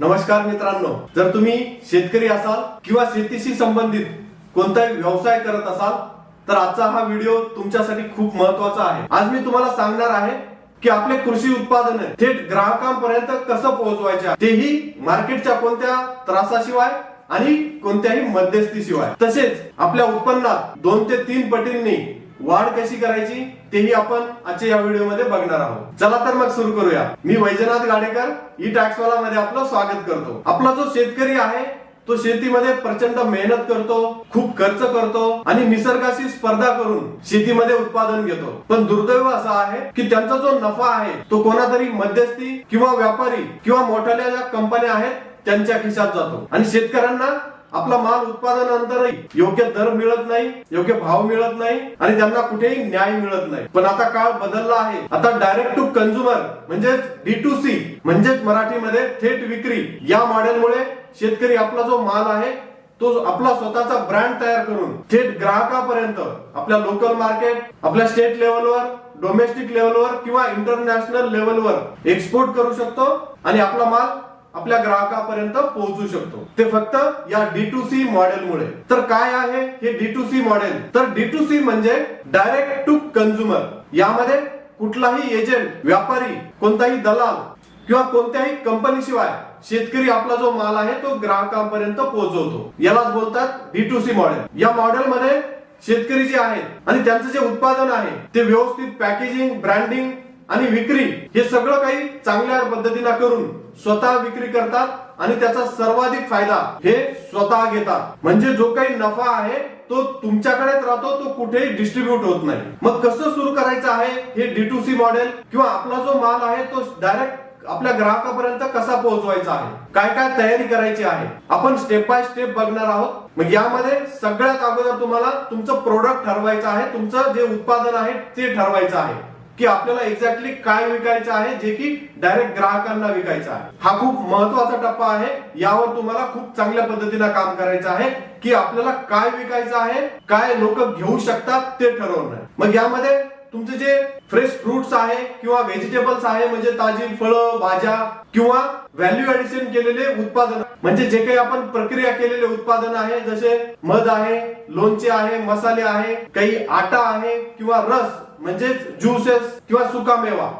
नमस्कार मित्रांनो जर तुम्ही शेतकरी असाल किंवा शेतीशी संबंधित कोणताही व्यवसाय करत असाल तर आजचा हा व्हिडिओ तुमच्यासाठी खूप महत्त्वाचा आहे. आज मी तुम्हाला सांगणार आहे की आपले कृषी उत्पादन थेट ग्राहकांपर्यंत कसं पोहोचवायचे तेही मार्केटच्या कोणत्या त्रासाशिवाय आणि कोणत्याही मध्यस्थीशिवाय. तसेच आपल्या उत्पन्नात दोन ते तीन पटींनी वाढ कशी करायची तेही आपण आजच्या या व्हिडिओमध्ये बघणार आहोत. चला तर मग सुरू करूया. मी वैजनाथ गाडेकर ई टॅक्सवाला मध्ये आपलं स्वागत करतो. आपला जो शेतकरी आहे तो शेतीमध्ये प्रचंड मेहनत करतो खूप खर्च करतो आणि निसर्गाशी स्पर्धा करून शेतीमध्ये उत्पादन घेतो. पण दुर्दैव असा आहे की त्यांचा जो नफा आहे तो कोणातरी मध्यस्थी किंवा व्यापारी किंवा मोठ्या ज्या कंपन्या आहेत त्यांच्या खिशात जातो. आणि शेतकऱ्यांना आपला माल उत्पादनानंतरही योग्य दर मिळत नाही योग्य भाव मिळत नाही आणि त्यांना कुठेही न्याय मिळत नाही. पण आता काळ बदलला आहे. आता डायरेक्ट टू कन्झ्युमर म्हणजेच डी टू सी म्हणजेच मराठीमध्ये थेट विक्री या मॉडेलमुळे शेतकरी आपला जो माल आहे तो आपला स्वतःचा ब्रँड तयार करून थेट ग्राहकापर्यंत आपल्या लोकल मार्केट आपल्या स्टेट लेवलवर डोमेस्टिक लेवलवर किंवा इंटरनॅशनल लेवलवर एक्सपोर्ट करू शकतो आणि आपला माल आपल्या ग्राहकापर्यंत पोहोचू शकतो. ते फक्त या डी टू सी मॉडेलमुळे. तर काय आहे हे डी टू सी मॉडेल? तर डी टू सी म्हणजे डायरेक्ट टू कन्झ्युमर यामध्ये कुठलाही एजंट व्यापारी कोणताही दलाल किंवा कोणत्याही कंपनीशिवाय शेतकरी आपला जो माल आहे तो ग्राहकांपर्यंत पोहोचवतो. यालाच बोलतात डी टू सी मॉडेल. या मॉडेलमध्ये शेतकरी जे आहेत आणि त्यांचं जे उत्पादन आहे ते व्यवस्थित पॅकेजिंग ब्रँडिंग आणि विक्री हे सगळं काही चांगल्या पद्धतीनं करून स्वतः विक्री करतात आणि त्याचा सर्वाधिक फायदा हे स्वतः घेतात. म्हणजे जो काही नफा आहे तो तुमच्याकडेच राहतो तो कुठेही डिस्ट्रीब्यूट होत नाही. मग कसं सुरू करायचं आहे हे डी टू सी मॉडेल किंवा आपला जो माल आहे तो डायरेक्ट आपल्या ग्राहकापर्यंत कसा पोहोचवायचा आहे? काय काय तयारी करायची आहे? आपण स्टेप बाय स्टेप बघणार आहोत. मग यामध्ये सगळ्यात अगोदर तुम्हाला तुमचं प्रोडक्ट ठरवायचं आहे तुमचं जे उत्पादन आहे ते ठरवायचं आहे. की आपल्याला एक्झॅक्टली काय विकायचं आहे जे की डायरेक्ट ग्राहकांना विकायचं आहे. हा खूप महत्त्वाचा टप्पा आहे. यावर तुम्हाला खूप चांगल्या पद्धतीनं काम करायचं आहे की आपल्याला काय विकायचं आहे काय लोक घेऊ शकतात ते ठरवणं. मग यामध्ये तुमचे जे फ्रेश फ्रुट्स आहे किंवा व्हेजिटेबल्स आहे म्हणजे ताजी फळं भाज्या किंवा व्हॅल्यू ऍडिशन केलेले उत्पादन म्हणजे जे काही आपण प्रक्रिया केलेले उत्पादन आहे जसे मध आहे लोणचे आहे मसाले आहे काही आटा आहे किंवा रस म्हणजेच ज्युसेस किंवा सुका मेवा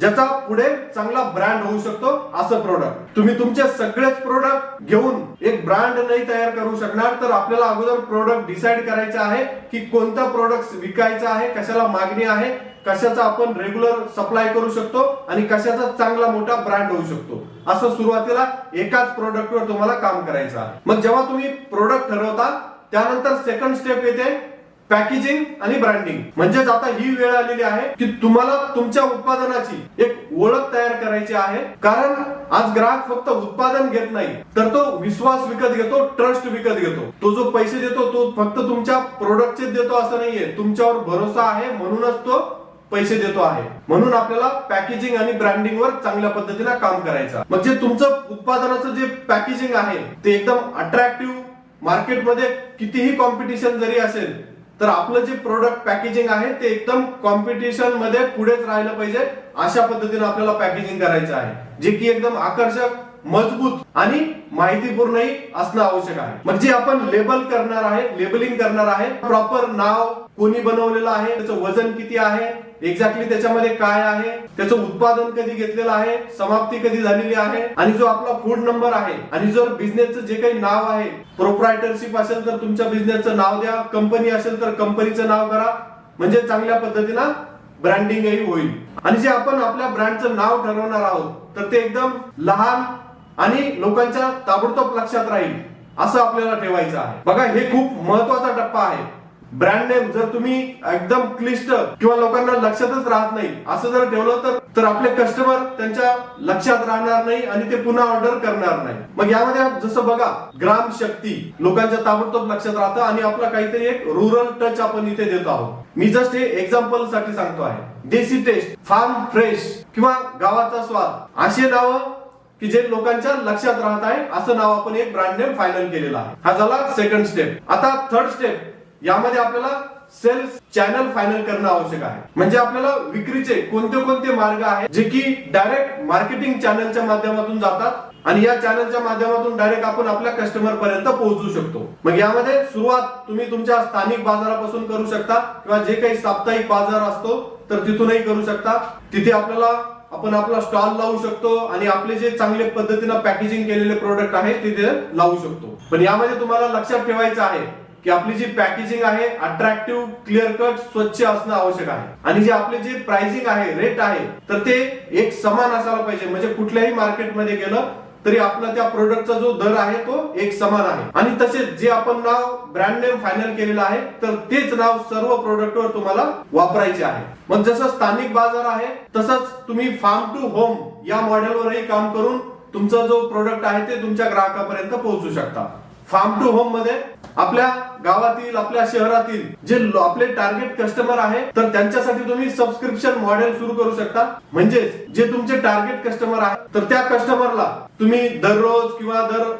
ज्याचा पुढे चांगला ब्रँड होऊ शकतो असं प्रोडक्ट तुम्ही तुमचे सगळेच प्रोडक्ट घेऊन एक ब्रँड नाही तयार करू शकणार तर आपल्याला अगोदर प्रोडक्ट डिसाईड करायचं आहे की कोणता प्रोडक्ट विकायचा आहे कशाला मागणी आहे कशाचा आपण रेग्युलर सप्लाय करू शकतो आणि कशाचा चांगला मोठा ब्रँड होऊ शकतो. असं सुरुवातीला एकाच प्रोडक्टवर तुम्हाला काम करायचं आहे. मग जेव्हा तुम्ही प्रोडक्ट ठरवता त्यानंतर सेकंड स्टेप येते पॅकेजिंग आणि ब्रँडिंग. म्हणजेच आता ही वेळ आलेली आहे की तुम्हाला तुमच्या उत्पादनाची एक ओळख तयार करायची आहे. कारण आज ग्राहक फक्त उत्पादन घेत नाही तर तो विश्वास विकत घेतो ट्रस्ट विकत घेतो. तो जो पैसे देतो तो फक्त तुमच्या प्रोडक्टचे देतो असं नाहीये. तुमच्यावर भरोसा आहे म्हणूनच तो पैसे देतो आहे. म्हणून आपल्याला पॅकेजिंग आणि ब्रँडिंग वर चांगल्या पद्धतीने काम करायचं. म्हणजे तुमचं उत्पादनाचं जे पॅकेजिंग आहे ते एकदम अट्रॅक्टिव्ह मार्केटमध्ये कितीही कॉम्पिटिशन जरी असेल तर आपलं जे प्रोडक्ट पॅकेजिंग आहे ते एकदम कॉम्पिटिशनमध्ये पुढेच राहिलं पाहिजे. अशा पद्धतीने आपल्याला पॅकेजिंग करायचं आहे. जे की एकदम आकर्षक मजबूत आणि माहितीपूर्णही असणं आवश्यक आहे. म्हणजे आपण लेबल करणार आहे लेबलिंग करणार आहे. प्रॉपर नाव कोणी बनवलेलं आहे त्याचं वजन किती आहे एक्झॅक्टली त्याच्यामध्ये काय आहे त्याचं उत्पादन कधी घेतलेलं आहे समाप्ती कधी झालेली आहे आणि जो आपला फूड नंबर आहे आणि जर बिझनेसचं जे काही नाव आहे प्रोप्रायटरशिप असेल तर तुमच्या बिझनेसचं नाव द्या कंपनी असेल तर कंपनीचं नाव करा. म्हणजे चांगल्या पद्धतीनं ब्रँडिंगही होईल. आणि जे आपण आपल्या ब्रँडचं नाव ठरवणार आहोत तर ते एकदम लहान आणि लोकांच्या ताबडतोब लक्षात राहील असं आपल्याला ठेवायचं आहे. बघा हे खूप महत्त्वाचा टप्पा आहे. ब्रँड नेम जर तुम्ही एकदम क्लिष्ट किंवा लोकांना लक्षातच राहत नाही असं जर ठेवलं तर तर आपले कस्टमर त्यांच्या लक्षात राहणार नाही आणि ते पुन्हा ऑर्डर करणार नाही. मग यामध्ये जसं बघा ग्राम शक्ती लोकांच्या ताबडतोब लक्षात राहतं आणि आपला काहीतरी एक रुरल टच आपण इथे देतो आहोत. मी जस्ट हे एक्झाम्पलसाठी सांगतो आहे. देसी टेस्ट फार्म फ्रेश किंवा गावाचा स्वाद. असे नावं की जे लोकांच्या लक्षात राहत आहे असं नाव आपण एक ब्रँड नेम फायनल केलेला आहे. हा झाला सेकंड स्टेप आता थर्ड स्टेप यामध्ये आपल्याला सेल्स चॅनल फायनल करणं आवश्यक आहे. म्हणजे आपल्याला विक्रीचे कोणते कोणते मार्ग आहेत जे की डायरेक्ट मार्केटिंग चॅनलच्या माध्यमातून जातात आणि या चॅनलच्या माध्यमातून डायरेक्ट आपण आपल्या कस्टमर पर्यंत पोहोचू शकतो. मग यामध्ये सुरुवात तुम्ही तुमच्या स्थानिक बाजारापासून करू शकता किंवा जे काही साप्ताहिक बाजार असतो तर तिथूनही करू शकता. तिथे आपल्याला आपण आपला स्टॉल लावू शकतो आणि आपले जे चांगले पद्धतीनं पॅकेजिंग केलेले प्रोडक्ट आहेत तिथे लावू शकतो. पण यामध्ये तुम्हाला लक्षात ठेवायचं आहे की आपली जी पॅकेजिंग आहे अट्रॅक्टिव्ह क्लिअर कट स्वच्छ असणं आवश्यक आहे. आणि जे आपले जे प्राइसिंग आहे रेट आहे तर ते एक समान असायला पाहिजे. म्हणजे कुठल्याही मार्केटमध्ये गेलं तरी आपला त्या प्रोडक्टचा जो दर आहे तो एक समान आहे. आणि तसेच जे आपण नाव ब्रँड नेम फायनल केलेलं आहे तर तेच नाव सर्व प्रोडक्टवर तुम्हाला वापरायचे आहे. मग जसं स्थानिक बाजार आहे तसंच तुम्ही फार्म टू होम या मॉडेलवरही काम करून तुमचा जो प्रोडक्ट आहे ते तुमच्या ग्राहकापर्यंत पोहोचू शकता. फार्म टू होममध्ये आपल्या गावातील आपल्या शहरातील जे आपले टार्गेट कस्टमर आहे तर त्यांच्यासाठी तुम्ही सबस्क्रिप्शन मॉडेल सुरू करू शकता. म्हणजेच जे तुमचे टार्गेट कस्टमर आहे तर त्या कस्टमरला तुम्ही दररोज किंवा दर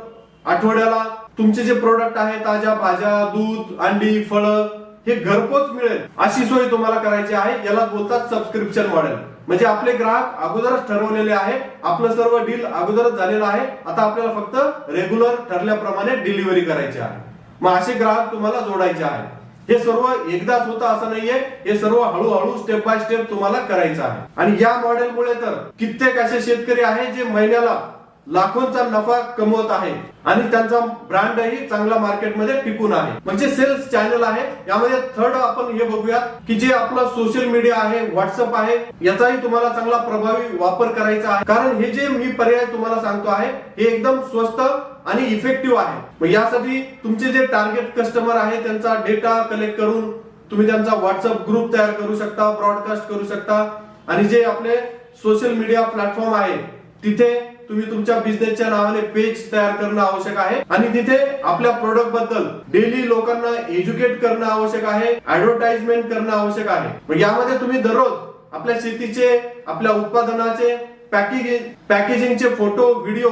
आठवड्याला तुमचे जे प्रोडक्ट आहे ताज्या भाज्या दूध अंडी फळं हे घरपोच मिळेल अशी सोय तुम्हाला करायची आहे. याला बोलतात सबस्क्रिप्शन मॉडेल म्हणजे आपले ग्राहक अगोदरच ठरवलेले आहे आपलं सर्व डील अगोदरच झालेलं आहे. आता आपल्याला फक्त रेग्युलर ठरल्याप्रमाणे डिलिव्हरी करायची आहे. मग असे ग्राहक तुम्हाला जोडायचे आहे हे सर्व एकदाच होतं असं नाहीये. हे सर्व हळूहळू स्टेप बाय स्टेप तुम्हाला करायचं आहे. आणि या मॉडेलमुळे तर कित्येक असे शेतकरी आहे जे महिन्याला लाखोंचा नफा कमवत आहे. आणि त्यांचा ब्रँडही चांगला मार्केटमध्ये टिकून आहे. म्हणजे सेल्स चॅनल आहे. यामध्ये थर्ड आपण हे बघूया की जे आपला सोशल मीडिया आहे व्हॉट्सअप आहे याचाही तुम्हाला चांगला प्रभावी वापर करायचा आहे. कारण हे जे मी पर्याय तुम्हाला सांगतो आहे हे एकदम स्वस्त आणि इफेक्टिव्ह आहे. मग यासाठी तुमचे जे टार्गेट कस्टमर आहे त्यांचा डेटा कलेक्ट करून तुम्ही त्यांचा व्हॉट्सअप ग्रुप तयार करू शकता ब्रॉडकास्ट करू शकता. आणि जे आपले सोशल मीडिया प्लॅटफॉर्म आहे तिथे तुम्ही तुमच्या बिझनेसच्या नावाने पेज तयार करणं आवश्यक आहे. आणि तिथे आपल्या प्रोडक्टबद्दल डेली लोकांना एज्युकेट करणं आवश्यक आहे ऍडव्हर्टाइजमेंट करणं आवश्यक आहे. मग यामध्ये तुम्ही दररोज आपल्या शेतीचे आपल्या उत्पादनाचे पॅकेजिंग पॅकेजिंगचे फोटो व्हिडिओ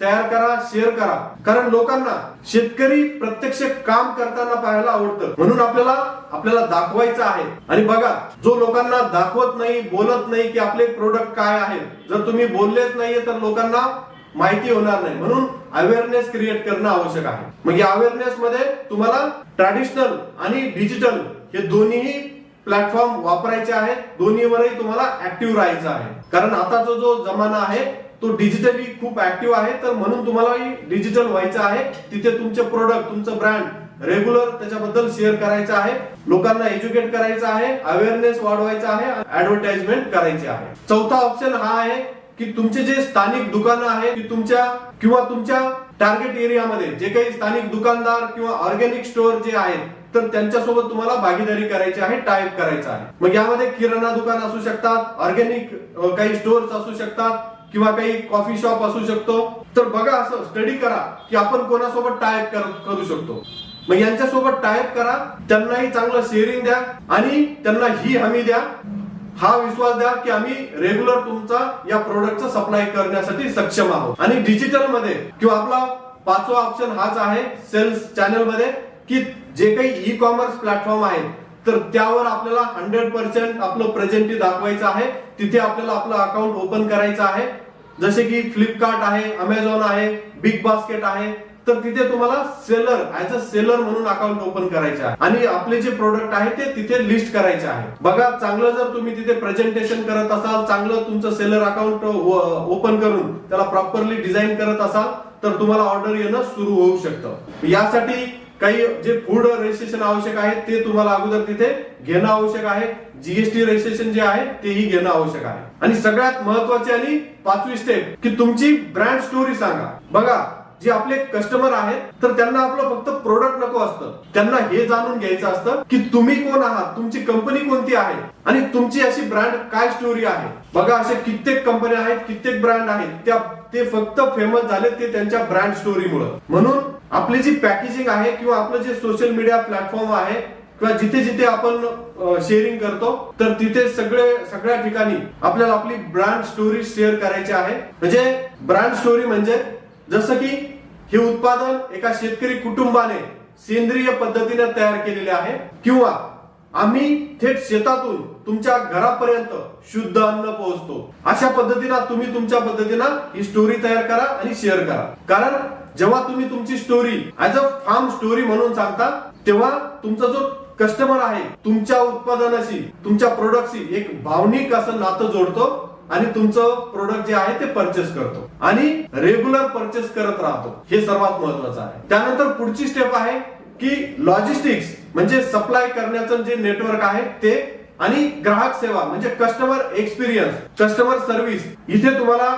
तयार करा शेअर करा. कारण लोकांना शेतकरी प्रत्यक्ष काम करताना पाहायला आवडतं. म्हणून आपल्याला आपल्याला दाखवायचं आहे. आणि बघा जो लोकांना दाखवत नाही बोलत नाही की आपले प्रोडक्ट काय आहेत जर तुम्ही बोललेच नाहीये तर लोकांना माहिती होणार नाही. म्हणून अवेअरनेस क्रिएट करणं आवश्यक आहे. मग या अवेअरनेस मध्ये तुम्हाला ट्रॅडिशनल आणि डिजिटल हे दोन्ही प्लॅटफॉर्म वापरायचे आहेत. दोन्हीवरही तुम्हाला ऍक्टिव्ह राहायचं आहे. कारण आताचा जो जमाना आहे तो डिजिटली खूप ऍक्टिव्ह आहे. तर म्हणून तुम्हाला डिजिटल व्हायचं आहे. तिथे तुमचे प्रोडक्ट तुमचं ब्रँड रेग्युलर त्याच्याबद्दल शेअर करायचं आहे. लोकांना एज्युकेट करायचं आहे. अवेअरनेस वाढवायचा आहे. ऍडव्हर्टाइजमेंट करायची आहे. चौथा ऑप्शन हा आहे की तुमचे जे स्थानिक दुकानं आहे की तुमच्या किंवा तुमच्या टार्गेट एरियामध्ये जे काही स्थानिक दुकानदार किंवा ऑर्गॅनिक स्टोअर जे आहेत तर त्यांच्यासोबत तुम्हाला भागीदारी करायची आहे टाईप करायचं आहे. मग यामध्ये किराणा दुकान असू शकतात ऑर्गॅनिक काही स्टोअर्स असू शकतात किंवा काही कॉफी शॉप असू शकतो. तर बघा असं स्टडी करा की आपण कोणासोबत टायप करू शकतो. मग यांच्यासोबत टायप करा त्यांनाही चांगलं शेअरिंग द्या आणि त्यांना ही हमी द्या. हा विश्वास द्या की आम्ही रेग्युलर तुमचा या प्रोडक्टचा सप्लाय करण्यासाठी सक्षम आहोत. आणि डिजिटलमध्ये किंवा आपला पाचवा ऑप्शन हाच आहे सेल्स चॅनलमध्ये की जे काही ई कॉमर्स प्लॅटफॉर्म आहेत तर त्यावर आपल्याला हंड्रेड पर्सेंट आपलं प्रेझेंटी दाखवायचं आहे. तिथे आपल्याला आपलं अकाउंट ओपन करायचं आहे. जसे की फ्लिपकार्ट आहे अमेझॉन आहे बिग बास्केट आहे तर तिथे तुम्हाला सेलर ऍज अ सेलर म्हणून अकाउंट ओपन करायचे आहे. आणि आपले जे प्रोडक्ट आहे ते तिथे लिस्ट करायचे आहे. बघा चांगलं जर तुम्ही तिथे प्रेझेंटेशन करत असाल चांगलं तुमचं सेलर अकाउंट ओपन करून त्याला प्रॉपरली डिझाईन करत असाल तर तुम्हाला ऑर्डर येणं सुरू होऊ शकतं. यासाठी काही जे फूड रजिस्ट्रेशन आवश्यक आहे ते तुम्हाला अगोदर तिथे घेणं आवश्यक आहे. जीएसटी रजिस्ट्रेशन जे आहे तेही घेणं आवश्यक आहे. आणि सगळ्यात महत्वाची आणि पाचवी स्टेप की तुमची ब्रँड स्टोरी सांगा. बघा जे आपले कस्टमर आहेत तर त्यांना आपलं फक्त प्रोडक्ट नको असतं. त्यांना हे जाणून घ्यायचं असतं की तुम्ही कोण आहात तुमची कंपनी कोणती आहे आणि तुमची अशी ब्रँड काय स्टोरी आहे. बघा असे कित्येक कंपन्या आहेत कित्येक ब्रँड आहेत त्या ते फक्त फेमस झाले ते त्यांच्या ब्रँड स्टोरीमुळे म्हणून आपली जी पॅकेजिंग आहे किंवा आपलं जे सोशल मीडिया प्लॅटफॉर्म आहे किंवा जिथे जिथे आपण शेअरिंग करतो तर तिथे सगळे सगळ्या ठिकाणी आपल्याला आपली ब्रँड स्टोरी शेअर करायची आहे. म्हणजे ब्रँड स्टोरी म्हणजे जसं की हे उत्पादन एका शेतकरी कुटुंबाने सेंद्रिय पद्धतीने तयार केलेले आहे किंवा आम्ही थेट शेतातून तुमच्या घरापर्यंत शुद्ध अन्न पोहोचतो. अशा पद्धतीनं तुम्ही तुमच्या पद्धतीनं ही स्टोरी तयार करा आणि शेअर करा. कारण जेव्हा तुम्ही तुमची story as a farm story म्हणून सांगता तेव्हा तुमचा जो कस्टमर आहे तुमच्या उत्पादनाशी तुमच्या प्रोडक्टशी एक भावनिक असं नातं जोडतो आणि तुमचं प्रोडक्ट जे आहे ते परचेस करतो. आणि रेग्युलर परचेस करत राहतो. हे सर्वात महत्वाचं आहे. त्यानंतर पुढची स्टेप आहे की लॉजिस्टिक्स म्हणजे सप्लाय करण्याचं जे नेटवर्क आहे ते आणि ग्राहक सेवा म्हणजे कस्टमर एक्सपिरियन्स कस्टमर सर्व्हिस इथे तुम्हाला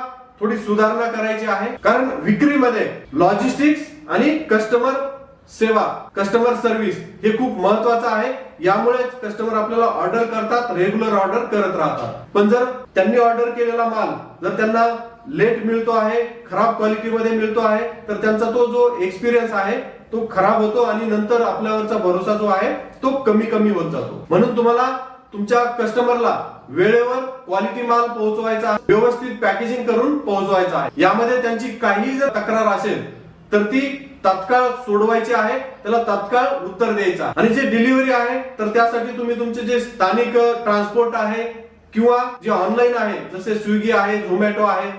थोडी सुधारणा करायची आहे. कारण विक्रीमध्ये लॉजिस्टिक्स आणि कस्टमर सेवा कस्टमर सर्व्हिस हे खूप महत्वाचं आहे. यामुळे कस्टमर आपल्याला ऑर्डर करतात रेग्युलर ऑर्डर करत राहतात. पण जर त्यांनी ऑर्डर केलेला माल जर त्यांना लेट मिळतो आहे खराब क्वालिटीमध्ये मिळतो आहे तर त्यांचा तो जो एक्सपिरियन्स आहे तो खराब होतो आणि नंतर आपल्यावरचा भरोसा जो आहे तो कमी कमी होत जातो. म्हणून तुम्हाला तुमच्या कस्टमरला वेळेवर क्वालिटी माल पोहोचवायचा व्यवस्थित पॅकेजिंग करून पोहोचवायचा आहे. यामध्ये त्यांची काही जर तक्रार असेल तर ती तात्काळ सोडवायची आहे त्याला तात्काळ उत्तर द्यायचं आणि जे डिलिव्हरी आहे तर त्यासाठी तुम्ही तुमचे जे स्थानिक ट्रान्सपोर्ट आहे किंवा जे ऑनलाईन आहे जसे स्विगी आहे झोमॅटो आहे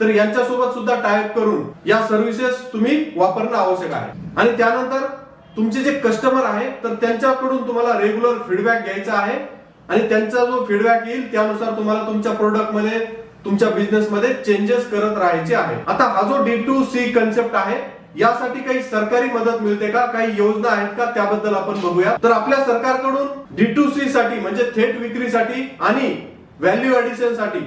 तर यांच्यासोबत सुद्धा टायअप करून या सर्व्हिसेस तुम्ही वापरणं आवश्यक आहे. आणि त्यानंतर तुमचे जे कस्टमर आहे तर त्यांच्याकडून तुम्हाला रेग्युलर फीडबॅक घ्यायचा आहे. आणि त्यांचा जो फीडबॅक येईल त्यानुसार तुम्हाला तुमच्या प्रोडक्टमध्ये तुमच्या बिझनेस मध्ये चेंजेस करत राहायचे आहे. आता हा जो डी टू सी कन्सेप्ट आहे यासाठी काही सरकारी मदत मिळते का? काही योजना आहेत का? त्याबद्दल आपण बघूया. तर आपल्या सरकारकडून डी टू सी साठी म्हणजे थेट विक्रीसाठी आणि व्हॅल्यू ऍडिशनसाठी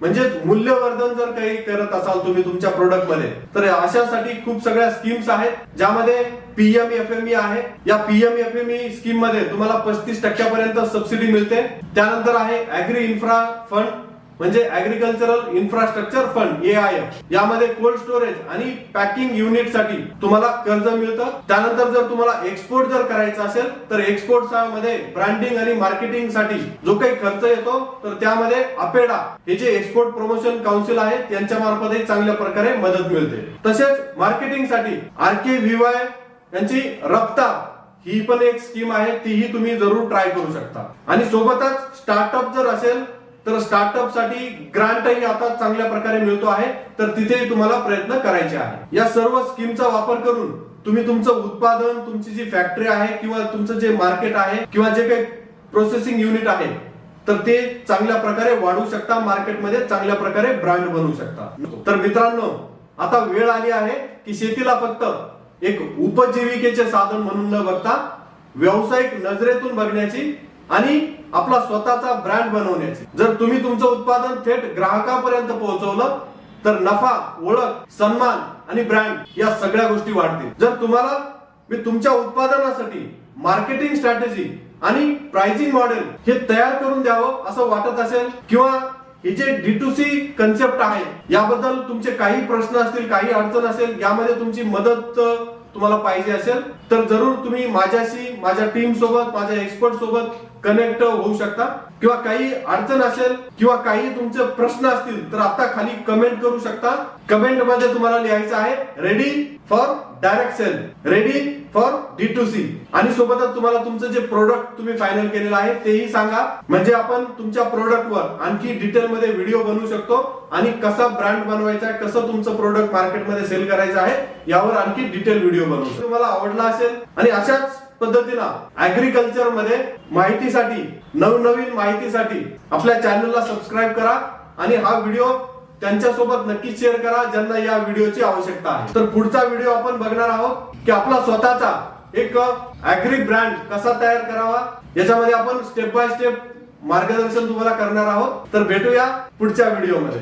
म्हणजे मूल्यवर्धन जर काही करत असाल तुम्ही तुमच्या प्रोडक्टमध्ये तर अशासाठी खूप सगळ्या स्कीम्स आहेत ज्यामध्ये पीएम एफ एम ई आहे. या पीएम एफ एम ई स्कीममध्ये तुम्हाला पस्तीस टक्क्यापर्यंत सबसिडी मिळते. त्यानंतर आहे अॅग्री इन्फ्रा फंड म्हणजे अॅग्रिकल्चरल इन्फ्रास्ट्रक्चर फंड एआयएफ यामध्ये कोल्ड स्टोरेज आणि पॅकिंग युनिटसाठी तुम्हाला कर्ज मिळतं. त्यानंतर जर तुम्हाला एक्सपोर्ट जर करायचा असेल तर एक्सपोर्टमध्ये ब्रँडिंग आणि मार्केटिंगसाठी जो काही खर्च येतो तर त्यामध्ये अपेडा हे जे एक्सपोर्ट प्रमोशन काउन्सिल आहे त्यांच्या मार्फतही चांगल्या प्रकारे मदत मिळते. तसेच मार्केटिंगसाठी आर के व्हीवाय यांची रफ्तार ही पण एक स्कीम आहे तीही तुम्ही जरूर ट्राय करू शकता. आणि सोबतच स्टार्टअप जर असेल तर स्टार्टअपसाठी ग्रँटही ग्रांटही आता चांगल्या प्रकारे मिळतो आहे तर तिथेही तुम्हाला प्रयत्न करायचे आहे. या सर्व स्कीमचा वापर करून तुम्ही तुमचं उत्पादन तुमची जी फॅक्टरी आहे किंवा तुमचं जे मार्केट आहे किंवा जे काही प्रोसेसिंग युनिट आहे तर ते चांगल्या प्रकारे वाढू शकता मार्केटमध्ये चांगल्या प्रकारे ब्रँड बनवू शकता. तर मित्रांनो आता वेळ आली आहे की शेतीला फक्त एक उपजीविकेचे साधन म्हणून न बघता व्यावसायिक नजरेतून बघण्याची आणि आपला स्वतःचा ब्रँड बनवण्याची. जर तुम्ही तुमचं उत्पादन थेट ग्राहकापर्यंत पोहोचवलं तर नफा ओळख सन्मान आणि ब्रँड या सगळ्या गोष्टी वाढतील. जर तुम्हाला मी तुमच्या उत्पादनासाठी मार्केटिंग स्ट्रॅटेजी आणि प्राइसिंग मॉडेल हे तयार करून द्यावं असं वाटत असेल किंवा हे जे डी टू सी कन्सेप्ट आहे याबद्दल तुमचे काही प्रश्न असतील काही अडचण असेल यामध्ये तुमची मदत तुम्हाला पाहिजे असेल तर जरूर तुम्ही माझ्याशी माझ्या टीम सोबत माझ्या एक्सपर्ट सोबत कनेक्ट होऊ शकता. किंवा काही अडचण असेल किंवा काही तुमचे प्रश्न असतील तर आता खाली कमेंट करू शकता. कमेंटमध्ये तुम्हाला लिहायचं आहे ready for direct sale ready for D to C आणि सोबतच तुम्हाला तुमचं जे प्रोडक्ट तुम्ही फायनल केलेलं आहे तेही सांगा. म्हणजे आपण तुमच्या प्रोडक्टवर आणखी डिटेल मध्ये व्हिडिओ बनवू शकतो. आणि कसा ब्रँड बनवायचा आहे कसं तुमचं प्रोडक्ट मार्केटमध्ये सेल करायचं आहे यावर आणखी डिटेल व्हिडिओ बनवू तुम्हाला आवडला असेल आणि अशाच पद्धतीनं ऍग्रिकल्चरमध्ये माहितीसाठी नवनवीन माहितीसाठी आपल्या चॅनलला सबस्क्राईब करा आणि हा व्हिडिओ त्यांच्यासोबत नक्की शेअर करा ज्यांना या व्हिडिओची आवश्यकता आहे. तर पुढचा व्हिडिओ आपण बघणार आहोत की आपला स्वतःचा एक अॅग्रिक ब्रँड कसा तयार करावा याच्यामध्ये आपण स्टेप बाय स्टेप मार्गदर्शन तुम्हाला करणार आहोत. तर भेटूया पुढच्या व्हिडिओमध्ये